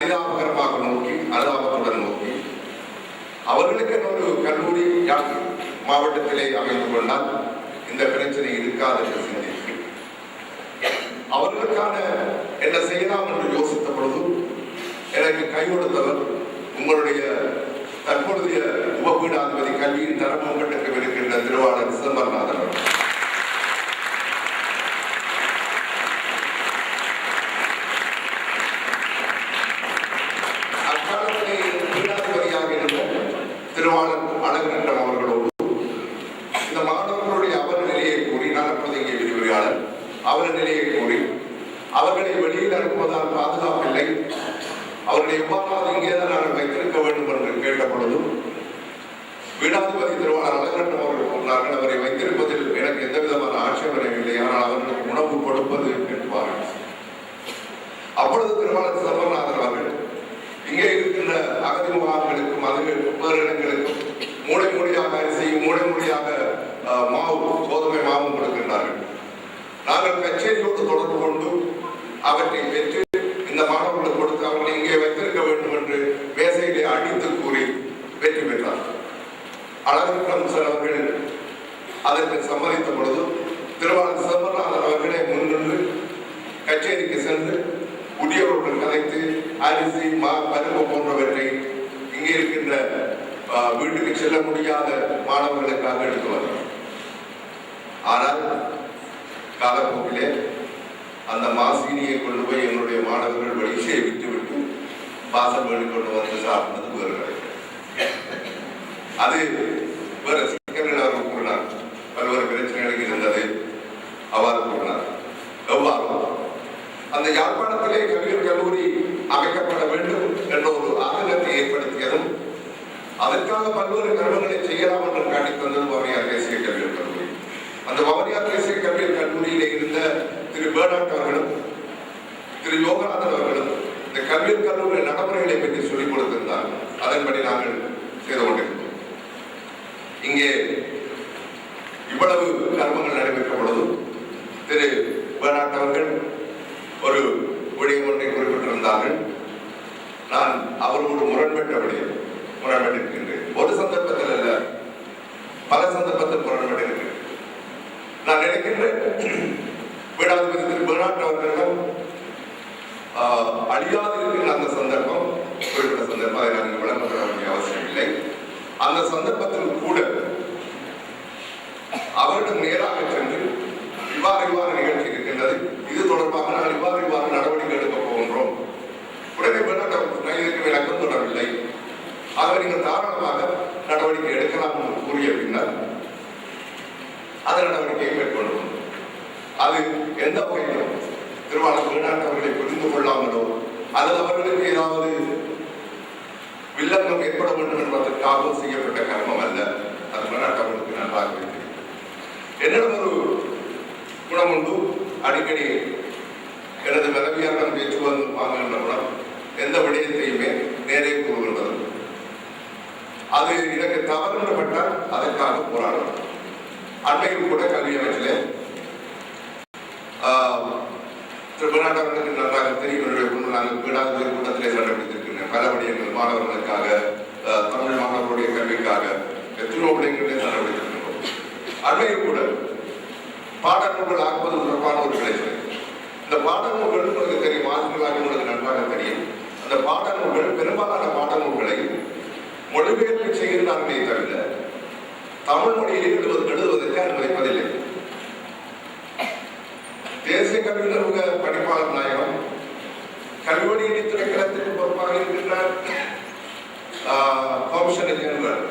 பரிதாபகரமாக நோக்கி அனுதாபத்துடன் நோக்கி அவர்களுக்கு ஒரு கல்லூரி மாவட்டத்திலே அமைந்து கொண்டால் இந்த பிரச்சனை இருக்காது என்று சிந்தித்து அவர்களுக்கான என்ன செய்யலாம் என்று யோசித்த பொழுது எனக்கு கை கொடுத்தவர் உங்களுடைய தற்பொழுதைய உபபீடாதிபதி கல்வியின் தரமும் கட்டத்தில் இருக்கின்ற திருவாளர் சிதம்பரநாதன் அவர்கள். அக்காலத்திலே பீடாதிபதியாக இருந்த திருவாளர் அழகநட்டம் அவர்களோடு இந்த மாணவர்களுடைய அவர் நிலையை கூறி நான் அப்போது இங்கே விரிவுரையாளர் அவர் நிலையை கூறி மகனை வெளியில் அனுப்புவதால் பாதுகாப்பில்லை. அவருடைய எவ்வாறாவது இங்கேதான் நான் வைத்திருக்க வேண்டும் என்று கேட்ட பொழுதும் வீடாதிபதி திருவாளர் அழகநட்டம் அவர்கள் சொன்னார்கள் அவரை வைத்திருப்பதில் எனக்கு எந்த விதமான ஆட்சேபனை இல்லை ஆனால் அவர்களுக்கு உணவு கொடுப்பது என்பார்கள். அப்பொழுது திருவாளர் சர்வநாதன் அவர்கள் இங்கே இருக்கின்ற அகதி முகாம்களுக்கும் அது வேறு இடங்களுக்கும் மூளை மூடியாக அரிசி மூளை மூடியாக மாவு கோதுமை மாவும் கொடுக்கின்றார்கள். நாங்கள் கச்சேரியோடு தொடர்பு கொண்டு அவற்றை பெற்று இந்த மாணவர்களுக்கு கொடுத்து அவர்களை இங்கே வைத்திருக்க வேண்டும் என்று வேசையிலே அடித்து கூறி வெற்றி பெற்றார். அழகுக்கம் சார் அவர்கள் அதற்கு சம்மதித்த பொழுது திருவாளர் சிதம்பரநாதன் அவர்களே முன்னின்று கச்சேரிக்கு சென்று புதியவர்கள் கதைத்து அரிசி மா பருப்பு போன்றவற்றை இங்கே இருக்கின்ற வீட்டுக்கு செல்ல முடியாத மாணவர்களுக்காக எடுத்து வந்தார். ஆனால் காலப்போக்கிலே அந்த மாசினியை கொண்டு போய் என்னுடைய மாணவர்கள் வெளியே விட்டுவிட்டு வாசல் வழி கொண்டு வந்து சாப்பிட்டது வேறு கிடையாது அது வேறு சிக்கல்கள் அவர் கூறினார். பல்வேறு பிரச்சனைகளுக்கு இருந்தது. அவ்வாறு கூறினார். எவ்வாறு? அந்த யாழ்ப்பாணத்திலே கவிஞர் கல்லூரி அமைக்கப்பட வேண்டும் என்ற ஒரு ஆதங்கத்தை ஏற்படுத்தியதும் அதற்காக பல்வேறு கர்மங்களை செய்யலாம் என்று காட்டி தந்ததும் அவையார் தேசிய அதன்படி நாங்கள் செய்து கொண்டிருக்கிறோம். இங்கே இவ்வளவு கர்மங்கள் நடைபெற்ற பொழுது திரு பேர்னாட் அவர்கள் ஒரு விடயம் ஒன்றை குறிப்பிட்டிருந்தார்கள். நான் அவர்களோடு முரண்பட்டபடி முரண்பட்டிருக்கின்றேன். ஒரு சந்தர்ப்பத்தில் அல்ல பல சந்தர்ப்பத்தில் முரண்பட்டிருக்கிறேன். நான் நினைக்கின்றேன் வீடாதிபதி திரு பெர்னாட் அவர்களிடம் ஆஹ், அந்த சந்தர்ப்பம் குறிப்பிட்ட சந்தர்ப்பம் அதை நான் இங்கு வேண்டிய அவசியம் இல்லை. அந்த சந்தர்ப்பத்தில் கூட அவரிடம் நேராக சென்று இவ்வாறு இவ்வாறு நிகழ்ச்சி இருக்கின்றது. இது தொடர்பாக நாங்கள் இவ்வாறு இவ்வாறு நடவடிக்கை எடுக்க போகின்றோம். உடனே பெண்ணாட்டம் இதற்கு விளக்கம் தொடரவில்லை. ஆக நீங்கள் தாராளமாக நடவடிக்கை எடுக்கலாம் என்று கூறிய பின்னர் அந்த நடவடிக்கையை மேற்கொள்ளும் அது எந்த வகையிலும் திருவாளர் வெளிநாட்டு புரிந்து கொள்ளாமலோ அல்லது அவர்களுக்கு ஏதாவது வில்லங்கம் ஏற்பட வேண்டும் என்பதற்காகவும் செய்யப்பட்ட கர்மம் அல்ல. அது வெளிநாட்டு நன்றாக என்னிடம் ஒரு குணம் உண்டு. அடிக்கடி எனது மனைவியாரிடம் பேச்சு வந்து வாங்குகின்ற குணம் எந்த விடயத்தையுமே நேரே கூறுகின்றது. அது எனக்கு தவறுபட்டால் அதற்காக போராடும் அண்மையில் கூட கல்வி அமைச்சிலே திருப்பநாட்டவர்களுக்கு நன்றாக தெரியும். என்னுடைய குழு நாங்கள் வீடாத கூட்டத்திலே சண்டை பிடித்திருக்கின்றேன் மாணவர்களுக்காக ஆஹ், தமிழ் மாணவர்களுடைய கல்விக்காக எத்தனையோ விடயங்களிலே சண்டை பிடித்திருக்கின்றோம் கூட பாடநூல்கள் ஆக்குவது தொடர்பான ஒரு விளைச்சல் இந்த பாடநூல்கள் உங்களுக்கு தெரியும் ஆசிரியர்களாக உங்களுக்கு நன்றாக தெரியும். அந்த பாடநூல்கள் பெரும்பாலான பாடநூல்களை மொழிபெயர்ப்பு செய்கின்றார்களே தவிர தமிழ் மொழியில் எழுதுவது எழுதுவதற்கு அனுமதிப்பதில்லை. தேசிய கல்வி நிறுவக படிப்பாளர் நாயகம் கல்வி இணைத்துறை பொறுப்பாக இருக்கின்ற கமிஷனர் ஜெனரல்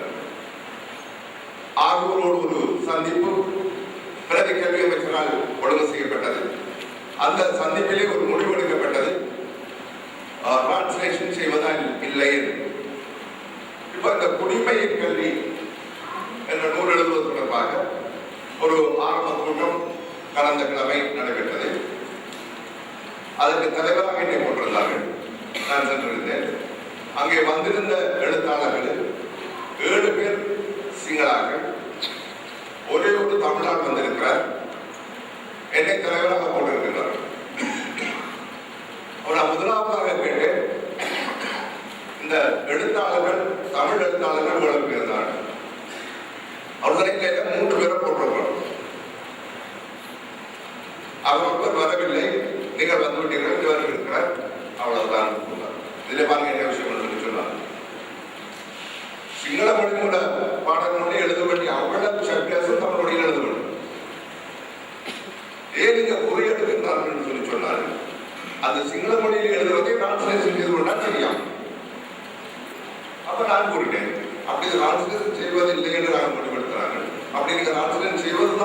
ஒரு சந்திப்பு பிரதி கல்வி அமைச்சரால் ஒழுங்கு செய்யப்பட்டது. அந்த சந்திப்பிலே ஒரு முடிவெடுக்கப்பட்டது டிரான்ஸ்லேஷன் செய்வதால் இல்லை என்று. இப்ப இந்த குடிமையின் கல்வி என்ற நூல் எழுதுவது தொடர்பாக ஒரு ஆரம்ப கூட்டம் கடந்த கிழமை நடைபெற்றது. அதற்கு தலைவராக என்னை அங்கே வந்திருந்த எழுத்தாளர்கள் ஏழு பேர் சிங்களாக ஒரே ஒரு தமிழால் வந்திருக்கிறார். என்னை தலைவராக போட்டிருக்கிறார் அவரை நான் முதலாவதாக கேட்டேன். எழுத்தாளர்கள் தமிழ் எழுத்தாளர்கள் இவ்வளவு பேர் தான். மூன்று பேரை போட்டிருக்கிறோம். அவர் ஒருவர் வரவில்லை. நீங்கள் வந்துவிட்டீர்கள் இவர் இருக்கிறார் இதில் பாருங்க என்ன விஷயம் சொல்லி சொன்னார். சிங்கள மொழி கூட பாடங்களோட எழுத வேண்டிய அவ்வளவு சப்யாசம் தமிழ் மொழியில் எழுத வேண்டும். ஏன் நீங்க குறியெடுக்கின்றார்கள் என்று சொல்லி சொன்னால் அந்த சிங்கள மொழியில் எழுதுவதை டிரான்ஸ்லேஷன் செய்து கொண்டால் தெரியும். அப்ப நான் கூறினேன் அப்படி டிரான்ஸ்லேஷன் செய்வதில்லை என்று நாங்கள் முடிவெடுக்கிறார்கள். அப்படி நீங்க டிரான்ஸ்லேஷன் செய்வது